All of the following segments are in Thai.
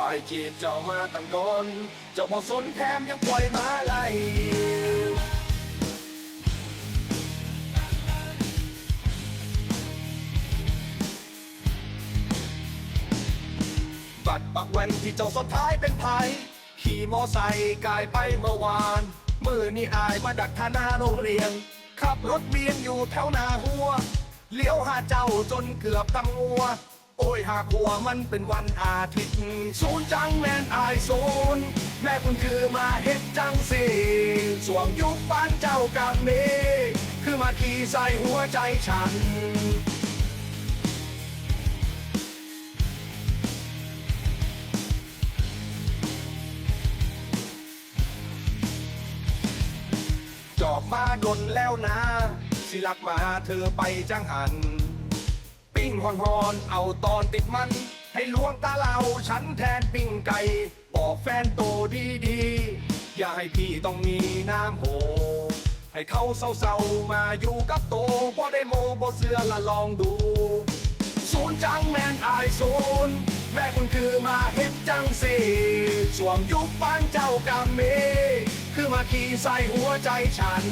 อ้ายจีบเจ้ามาตั้งโดน เจ้าบอกสนแถมยังปล่อยมาไล่บัดปักแวันที่เจ้าสุดท้ายเป็นไผขี่มอไซค์กายไปเมื่อวาน มือนี่อายมาดักทาหนาโรงเรียน ขับรถเบียนอยู่แถวนาหัว เลี้ยวหาเจ้าจนเกือบตั้งงัว โอ้ยหากหัวมันเป็นวันอาทิตย์ศูนย์จังแมนอายศูนย์แม่คุณคือมาเฮ็ดจังสิสวมยุคบ้านเจ้ากำนี้คือมาขี่ใส่หัวใจฉันจอบมาดนแล้วนะ สิลักมาเธอไปจังหัน ฮอนฮอนเอาตอนติดมัน ให้ลวงตาเราฉันแทนปิ้งไก่ บอกแฟนโตดีดีๆอย่าให้พี่ต้องมีน้ำโห ให้เขาเศร้าๆมาอยู่กับโตพอได้โมบเสื้อละลองดู ศูนย์จังแมนอายศูนย์แม่คุณคือมาเฮ็ดจังสิสวมยุคบ้านเจ้ากำเมคือมาขี่ใส่หัวใจฉัน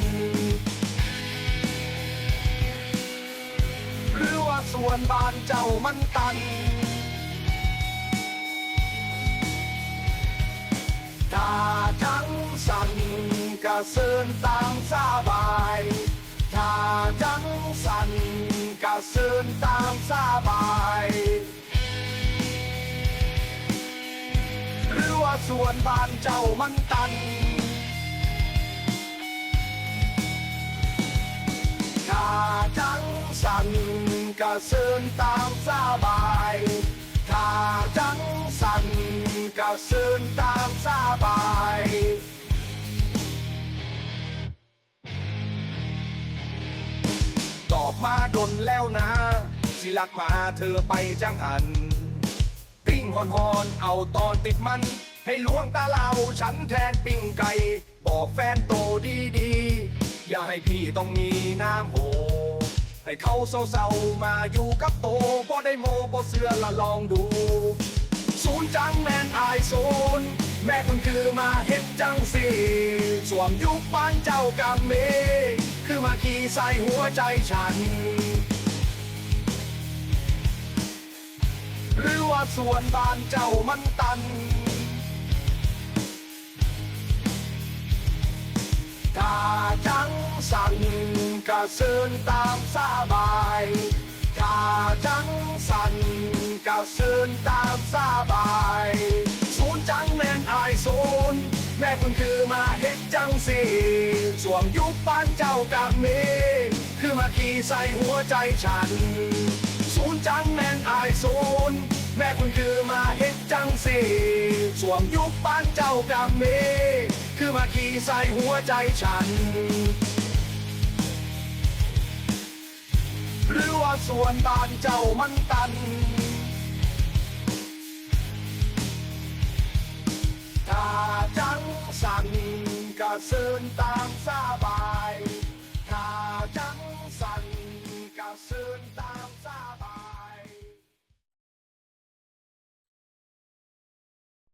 ส่วนบ้านเจ้ามันตันถ้าจังสันก็เสินตามสบายถ้าจังสันก็เสินตามสบายหรือว่าส่วนบ้านเจ้ามันตัน เสินตามสบายถ้าจังสันก็เสินตามสบายตอบมาดนแล้วนะ สิลักมาเธอไปจังหันปิ้งฮอนฮอนเอาตอนติดมัน ให้ลวงตาเราฉันแทนปิ้งไก่ บอกแฟนโตดีๆ อย่าให้พี่ต้องมีน้ำโห ให้เขาเศร้าๆมาอยู่กับโตพอได้โมบเสื้อละลองดู ศูนย์จังแมนอายศูนย์แม่คุณคือมาเฮ็ดจังสิสวมยุคบ้านเจ้ากำเมคือมาขี่ใส่หัวใจฉัน หรือว่าส่วนบ้านเจ้ามันตันถ้าจัง สันก็เสินตามสบายถ้าจังสันก็เสินตามสบายศูนย์จังแมนอายศูนย์แม่คุณคือมาเฮ็ดจังสิสวมยุคบ้านเจ้ากำเมคือมาขี่ใส่หัวใจฉัน ศูนย์จังแมนอายศูนย์แม่คุณคือมาเฮ็ดจังสิสวมยุคบ้านเจ้ากำเมคือมาขี่ใส่หัวใจฉัน หรือว่าส่วนบ้านเจ้ามันตัน ถ้าจังสันก็เสินตามสบาย ถ้าจังสันก็เสินตาม